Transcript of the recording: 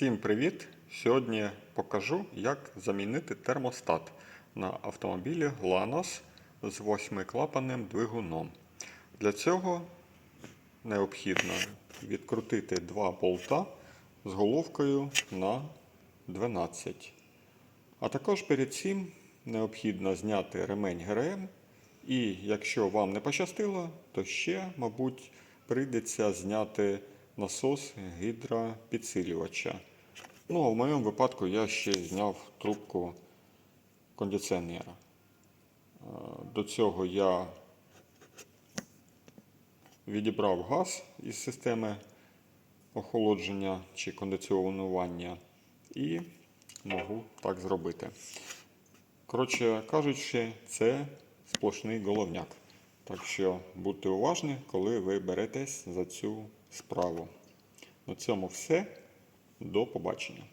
Всім привіт! Сьогодні покажу, як замінити термостат на автомобілі Lanos з восьмиклапанним двигуном. Для цього необхідно відкрутити два болта з головкою на 12. А також перед цим необхідно зняти ремень ГРМ. І якщо вам не пощастило, то ще, мабуть, прийдеться зняти насос гідропідсилювача. Ну, а в моєму випадку я ще зняв трубку кондиціонера. Е, До цього я відібрав газ із системи охолодження чи кондиціонування і можу так зробити. Коротше кажучи, це сплошний головняк. Так що будьте уважні, коли ви беретесь за цю справу. На цьому все. До побачення.